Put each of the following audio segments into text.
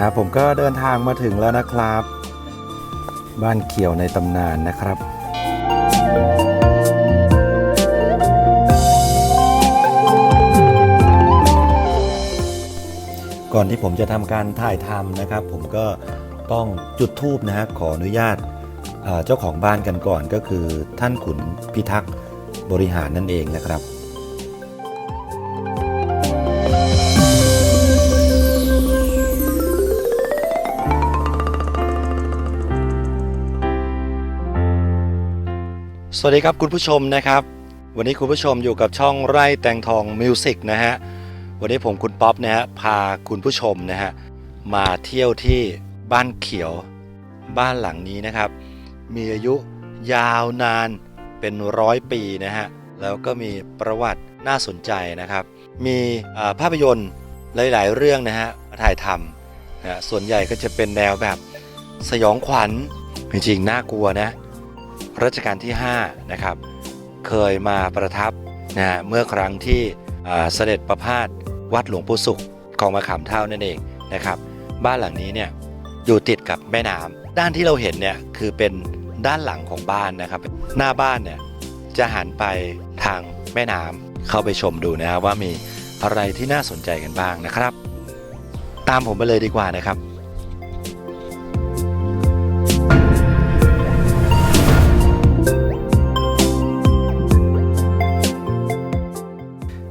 นะผมก็เดินทางมาถึงแล้วนะครับ บ้านเขียวในตำนานนะครับ ก่อนที่ผมจะทำการถ่ายทำนะครับ ผมก็ต้องจุดธูปนะฮะขออนุญาตเจ้าของบ้านกันก่อนก็คือท่านขุนพิทักษ์บริหารนั่นเองนะครับ สวัสดีครับคุณผู้ชมนะครับ วันนี้คุณผู้ชมอยู่กับช่องไร่แตงทองมิวสิกนะฮะวันนี้ผมคุณป๊อปนะฮะพาคุณผู้ชมนะฮะมาเที่ยวที่บ้านเขียวบ้านหลังนี้นะครับ มีอายุยาวนานเป็นร้อยปีนะฮะแล้วก็มีประวัติน่าสนใจนะครับ มีภาพยนตร์หลาย ๆ เรื่องนะฮะมาถ่ายทำนะส่วนใหญ่ก็จะเป็นแนวแบบสยองขวัญจริงๆน่ากลัวนะ รัชกาลที่5นะครับเคยมาประทับนะฮะเมื่อครั้งที่เสด็จประพาสวัดหลวงปู่สุขของมะขามเท่านั่นเองนะครับ บ้านหลังนี้เนี่ยอยู่ติดกับแม่น้ำด้านที่เราเห็นเนี่ยคือเป็นด้านหลังของบ้านนะครับ หน้าบ้านเนี่ยจะหันไปทางแม่น้ำเข้าไปชมดูนะครับว่ามีอะไรที่น่าสนใจกันบ้างนะครับ ตามผมไปเลยดีกว่านะครับ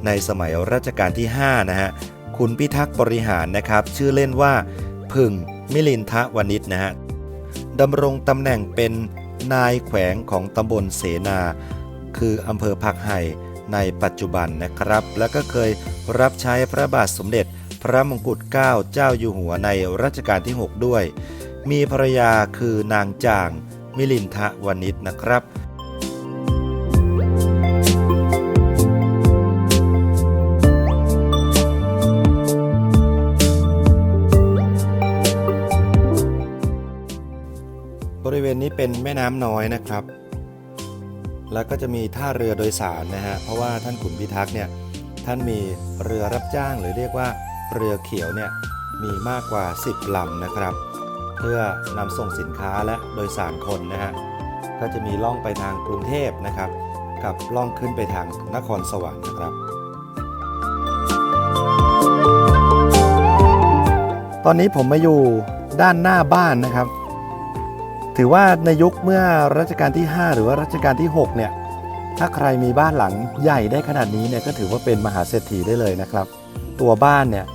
ในสมัยรัชกาลที่ 5 นะฮะ คุณพิทักษ์บริหารนะครับ ชื่อเล่นว่าพึ่งมิลินทะวนิชนะฮะดำรงตำแหน่งเป็นนายแขวงของตำบลเสนา คืออำเภอผักไห่ในปัจจุบันนะครับ แล้วก็เคยรับใช้พระบาทสมเด็จ พระมงกุฎเกล้าเจ้าอยู่หัวในรัชกาลที่ 6 ด้วย มีภรรยาคือนางจาง มิลินทะวนิชนะครับ ม่น้ำน้อยนะครับ แล้วก็จะมีท่าเรือโดยสารนะฮะเพราะว่าท่านขุนพิทักษ์เนี่ยท่านมีเรือรับจ้างหรือเรียกว่าเรือเขียวเนี่ยมีมากกว่า 10ลำนะครับ เพื่อนำส่งสินค้าและโดยสารคนนะฮะก็จะมีล่องไปทางกรุงเทพนะครับ กับล่องขึ้นไปทางนครสวรรค์นะครับ ตอนนี้ผมมาอยู่ด้านหน้าบ้านนะครับ ถือว่าในยุคเมื่อรัชกาลที่ 5 หรือว่ารัชกาลที่ 6 เนี่ย ถ้าใครมีบ้านหลังใหญ่ได้ขนาดนี้เนี่ยก็ถือว่าเป็นมหาเศรษฐีได้เลยนะครับ ตัวบ้านเนี่ย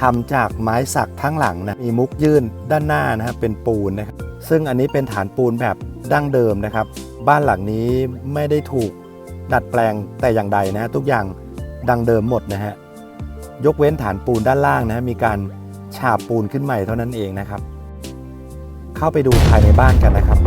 ทำจากไม้สักทั้งหลังนะมีมุกยื่นด้านหน้านะครับเป็นปูนนะครับซึ่งอันนี้เป็นฐานปูนแบบดั้งเดิมนะครับ บ้านหลังนี้ไม่ได้ถูกดัดแปลงแต่อย่างใดนะฮะทุกอย่างดังเดิมหมดนะฮะยกเว้นฐานปูนด้านล่างนะฮะมีการฉาบปูนขึ้นใหม่เท่านั้นเองนะครับ เข้าไปดูภายในบ้านกันนะครับ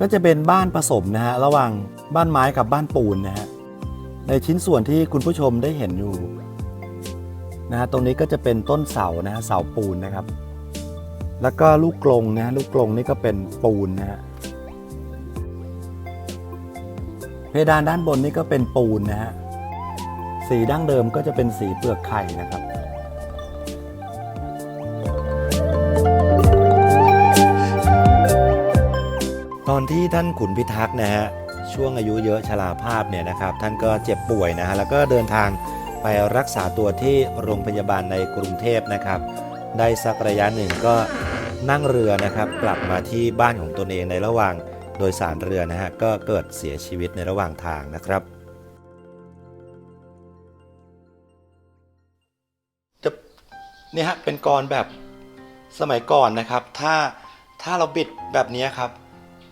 ก็จะเป็นบ้านผสมนะฮะ ระหว่างบ้านไม้กับบ้านปูนนะฮะ ในชิ้นส่วนที่คุณผู้ชมได้เห็นอยู่นะฮะตรงนี้ก็จะเป็นต้นเสานะฮะเสาปูนนะครับ แล้วก็ลูกกรงนะฮะลูกกรงนี่ก็เป็นปูนนะฮะ เพดานด้านบนนี่ก็เป็นปูนนะฮะ สีดั้งเดิมก็จะเป็นสีเปลือกไข่นะครับตอนที่ท่านขุนพิทักษ์นะฮะช่วงอายุเยอะชราภาพเนี่ยนะครับท่านก็เจ็บป่วยนะฮะแล้วก็เดินทางไปรักษาตัวที่โรงพยาบาลในกรุงเทพนะครับ ได้สักระยะหนึ่งก็นั่งเรือนะครับ กลับมาที่บ้านของตนเองในระหว่าง โดยสารเรือนะฮะก็เกิดเสียชีวิตในระหว่างทางนะครับ จะเนี่ยฮะเป็นกรแบบสมัยก่อนนะครับ ถ้าถ้าเราบิดแบบนี้ครับ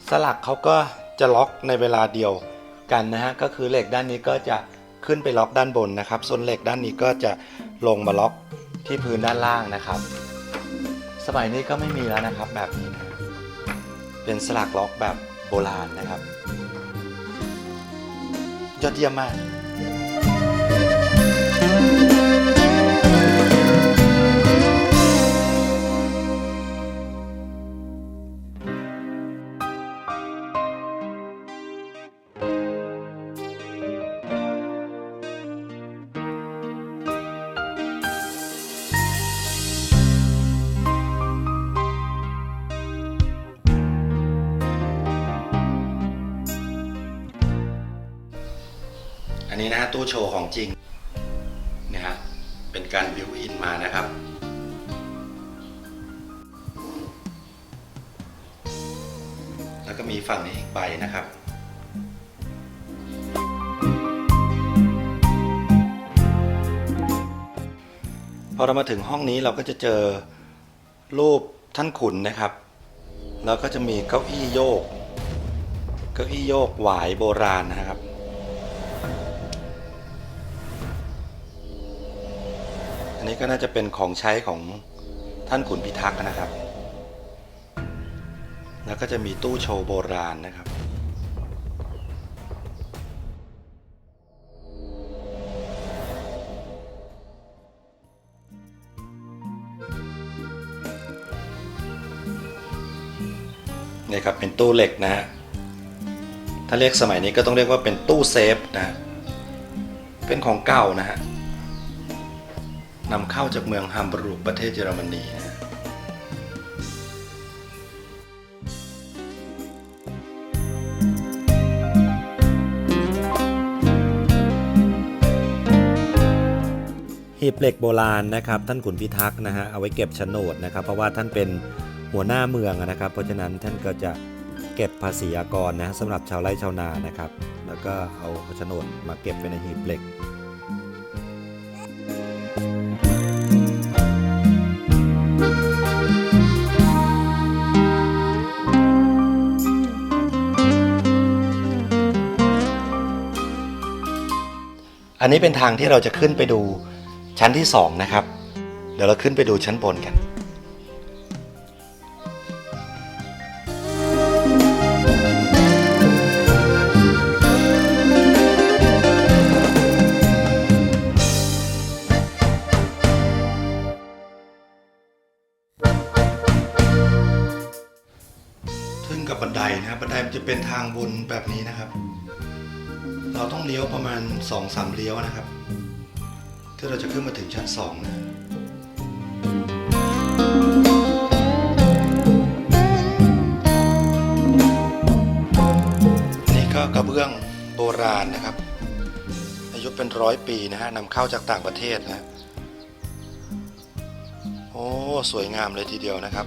สลักเขาก็จะล็อกในเวลาเดียวกันนะฮะก็คือเหล็กด้านนี้ก็จะขึ้นไปล็อกด้านบนนะครับ ส่วนเหล็กด้านนี้ก็จะลงมาล็อกที่พื้นด้านล่างนะครับ สมัยนี้ก็ไม่มีแล้วนะครับแบบนี้ เป็นสลักล็อกแบบโบราณนะครับ ยอดเยี่ยมมาก นี่นะตู้โชว์ของจริงนะฮะเป็นการบิวอินมานะครับแล้วก็มีฝั่งนี้อีกใบนะครับพอเรามาถึงห้องนี้เราก็จะเจอรูปท่านขุนนะครับ แล้วก็จะมีเก้าอี้โยก เก้าอี้โยกหวายโบราณนะครับ อันนี้ก็น่าจะเป็นของใช้ของท่านขุนพิทักษ์นะครับ แล้วก็จะมีตู้โชว์โบราณนะครับ นี่ครับเป็นตู้เหล็กนะฮะ ถ้าเรียกสมัยนี้ก็ต้องเรียกว่าเป็นตู้เซฟนะฮะเป็นของเก่านะฮะ นำเข้าจากเมืองฮัมบูรูกประเทศเยอรมนีนะฮะหีบเหล็กโบราณนะครับท่านขุนพิทักษ์นะฮะเอาไว้เก็บโฉนดนะครับ เพราะว่าท่านเป็นหัวหน้าเมืองนะครับ เพราะฉะนั้นท่านก็จะเก็บภาษีอากรนะสำหรับชาวไร่ชาวนานะครับ แล้วก็เอาโฉนดมาเก็บไว้ในหีบเหล็ก อันนี้เป็นทางที่เราจะขึ้นไปดูชั้นที่สองนะครับ เดี๋ยวเราขึ้นไปดูชั้นบนกันขึ้นกับบันไดนะครับบันไดมันจะเป็นทางวนแบบนี้นะครับ เราต้องเลี้ยวประมาณ2อสามเลี้ยวนะครับที่เราจะขึ้นมาถึงชั้นสองนะนี่ก็กระเบื้องโบราณนะครับ อายุเป็นร้อยปีนะฮะนำเข้าจากต่างประเทศนะโอ้สวยงามเลยทีเดียวนะครับ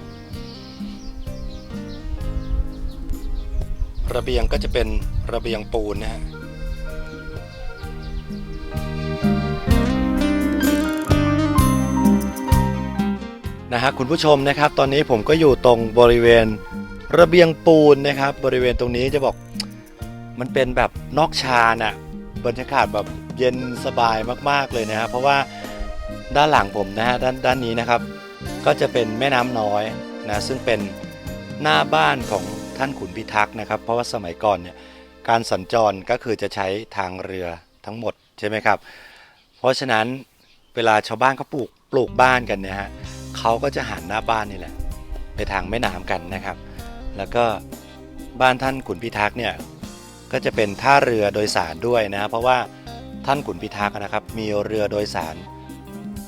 ระเบียงก็จะเป็นระเบียงปูนนะฮะ นะฮะคุณผู้ชมนะครับ ตอนนี้ผมก็อยู่ตรงบริเวณระเบียงปูนนะครับ บริเวณตรงนี้จะบอกมันเป็นแบบนอกชานอะบรรยากาศแบบเย็นสบายมากๆเลยนะครับเพราะว่าด้านหลังผมนะฮะด้านด้านนี้นะครับ ก็จะเป็นแม่น้ำน้อยนะซึ่งเป็นหน้าบ้านของท่านขุนพิทักษ์นะครับ เพราะว่าสมัยก่อนเนี่ยการสัญจรก็คือจะใช้ทางเรือทั้งหมดใช่ไหมครับ เพราะฉะนั้นเวลาชาวบ้านเขาปลูกปลูกบ้านกันเนี่ยฮะ เขาก็จะหันหน้าบ้านนี่แหละ ไปทางแม่น้ำกันนะครับ แล้วก็บ้านท่านขุนพิทักษ์เนี่ยก็จะเป็นท่าเรือโดยสารด้วยนะเพราะว่าท่านขุนพิทักษ์นะครับ มีเรือโดยสาร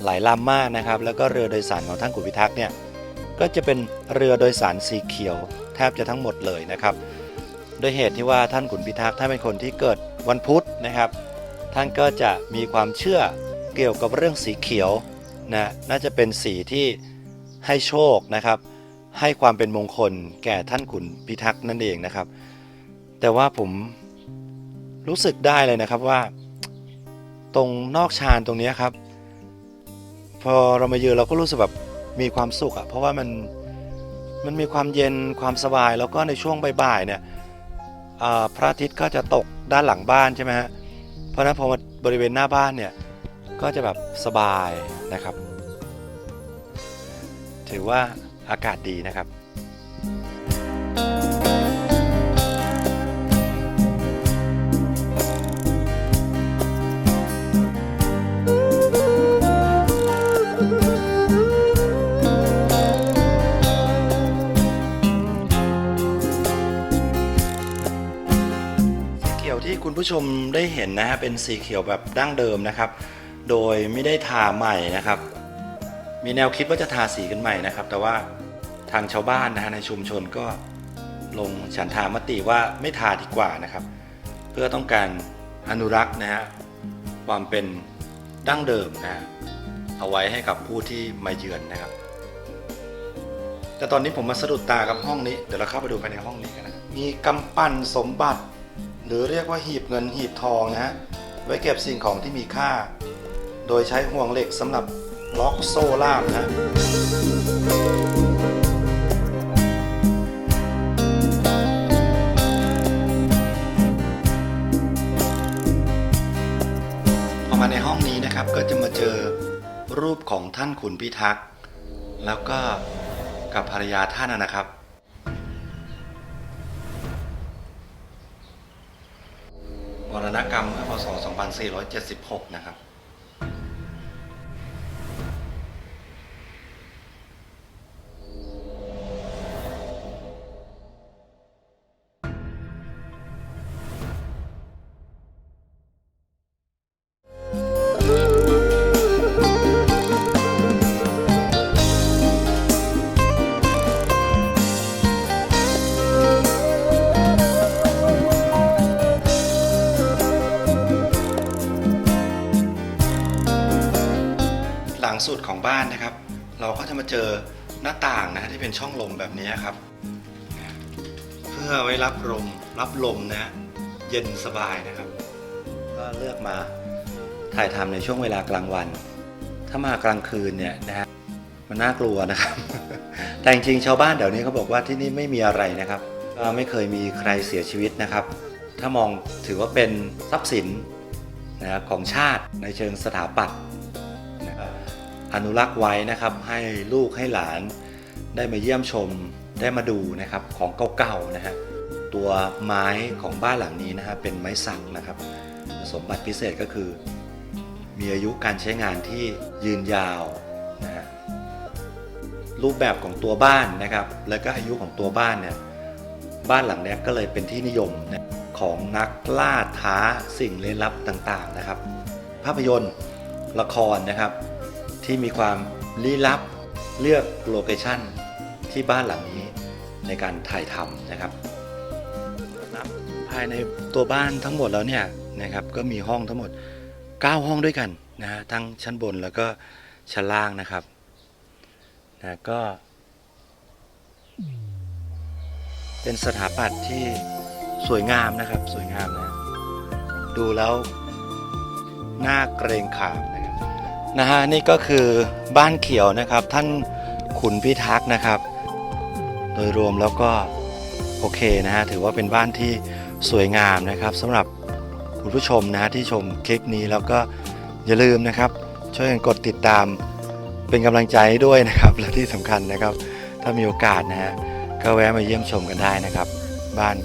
หลายลำมากนะครับ แล้วก็เรือโดยสารของท่านขุนพิทักษ์เนี่ยก็จะเป็นเรือโดยสารสีเขียว แทบจะทั้งหมดเลยนะครับโดยเหตุที่ว่าท่านขุนพิทักษ์ท่านเป็นคนที่เกิดวันพุธนะครับ ท่านก็จะมีความเชื่อเกี่ยวกับเรื่องสีเขียว นะน่าจะเป็นสีที่ให้โชคนะครับ ให้ความเป็นมงคลแก่ท่านขุนพิทักษ์นั่นเองนะครับ แต่ว่าผมรู้สึกได้เลยนะครับว่า ตรงนอกชานตรงนี้ครับ พอเรามายืนเราก็รู้สึกแบบมีความสุขอะเพราะว่ามันมันมีความเย็นความสบายแล้วก็ในช่วงบ่ายๆเนี่ยพระอาทิตย์ก็จะตกด้านหลังบ้านใช่ไหมฮะเพราะฉะนั้นพอมาบริเวณหน้าบ้านเนี่ย ก็จะแบบสบายนะครับ ถือว่าอากาศดีนะครับสีเขียวที่คุณผู้ชมได้เห็นนะฮะเป็นสีเขียวแบบดั้งเดิมนะครับ โดยไม่ได้ทาใหม่นะครับ มีแนวคิดว่าจะทาสีกันใหม่นะครับ แต่ว่าทางชาวบ้านนะฮะในชุมชนก็ลงฉันทามติว่าไม่ทาดีกว่านะครับ เพื่อต้องการอนุรักษ์นะฮะความเป็นดั้งเดิมนะฮะเอาไว้ให้กับผู้ที่มาเยือนนะครับ แต่ตอนนี้ผมมาสะดุดตากับห้องนี้ เดี๋ยวเราเข้าไปดูภายในห้องนี้กันนะมีกำปั้นสมบัติ หรือเรียกว่าหีบเงินหีบทองนะฮะไว้เก็บสิ่งของที่มีค่า โดยใช้ห่วงเหล็กสำหรับล็อกโซ่ล่ามนะพอมาในห้องนี้นะครับก็จะมาเจอรูปของท่านขุนพิทักษ์ แล้วก็กับภรรยาท่านนะครับมรณกรรมเมื่อพศ 2476 นะครับ เจอหน้าต่างนะฮะที่เป็นช่องลมแบบนี้ครับ เพื่อไว้รับลมรับลมนะ เย็นสบายนะครับ ก็เลือกมาถ่ายทำในช่วงเวลากลางวัน ถ้ามากลางคืนเนี่ยนะฮะมันน่ากลัวนะครับ แต่จริงๆชาวบ้านเดี๋ยวนี้เขาบอกว่าที่นี่ไม่มีอะไรนะครับไม่เคยมีใครเสียชีวิตนะครับ ถ้ามองถือว่าเป็นทรัพย์สินนะครับของชาติในเชิงสถาปัตย์ อนุรักษ์ไว้นะครับ ให้ลูกให้หลานได้มาเยี่ยมชมได้มาดูนะครับของเก่าๆนะฮะตัวไม้ของบ้านหลังนี้นะฮะเป็นไม้สักนะครับ สมบัติพิเศษก็คือ มีอายุการใช้งานที่ยืนยาวนะฮะรูปแบบของตัวบ้านนะครับ แล้วก็อายุของตัวบ้านเนี่ยบ้านหลังนี้ก็เลยเป็นที่นิยมนะของนักล่าท้าสิ่งลี้ลับต่างๆนะครับ ภาพยนตร์ละครนะครับ ที่มีความลี้ลับเลือกโลเคชั่นที่บ้านหลังนี้ในการถ่ายทำนะครับนับภายในตัวบ้านทั้งหมดแล้วเนี่ยนะครับก็มีห้องทั้งหมด 9 ห้องด้วยกันนะฮะทั้งชั้นบนแล้วก็ชั้นล่างนะครับนะก็ เป็นสถาปัตย์ที่สวยงามนะครับ สวยงามนะ ดูแล้ว น่าเกรงขาม นะฮะนี่ก็คือบ้านเขียวนะครับ ท่านขุนพิทักษ์นะครับ โดยรวมแล้วก็โอเคนะฮะถือว่าเป็นบ้านที่สวยงามนะครับสำหรับคุณผู้ชมนะฮะที่ชมคลิปนี้แล้วก็อย่าลืมนะครับ ช่วยกันกดติดตามเป็นกำลังใจด้วยนะครับ และที่สำคัญนะครับ ถ้ามีโอกาสนะฮะก็แวะมาเยี่ยมชมกันได้นะครับ บ้าน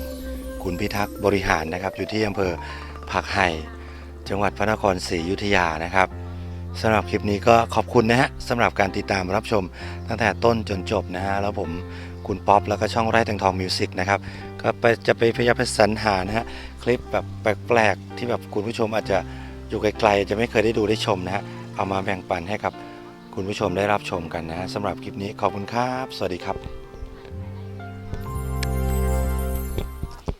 ขุนพิทักษ์บริหารนะครับ อยู่ที่อำเภอผักไห่จังหวัดพระนครศรีอยุธยานะครับ สำหรับคลิปนี้ก็ขอบคุณนะฮะสำหรับการติดตามรับชมตั้งแต่ต้นจนจบนะฮะแล้วผมคุณป๊อปแล้วก็ช่องไร่แตงทองมิวสิกนะครับก็ไปจะไปพยายามสรรหานะฮะคลิปแบบแปลกๆ ที่แบบคุณผู้ชมอาจจะอยู่ไกลๆจะไม่เคยได้ดูได้ชมนะฮะเอามาแบ่งปันให้กับคุณผู้ชมได้รับชมกันนะฮะสำหรับคลิปนี้ขอบคุณครับ สวัสดีครับ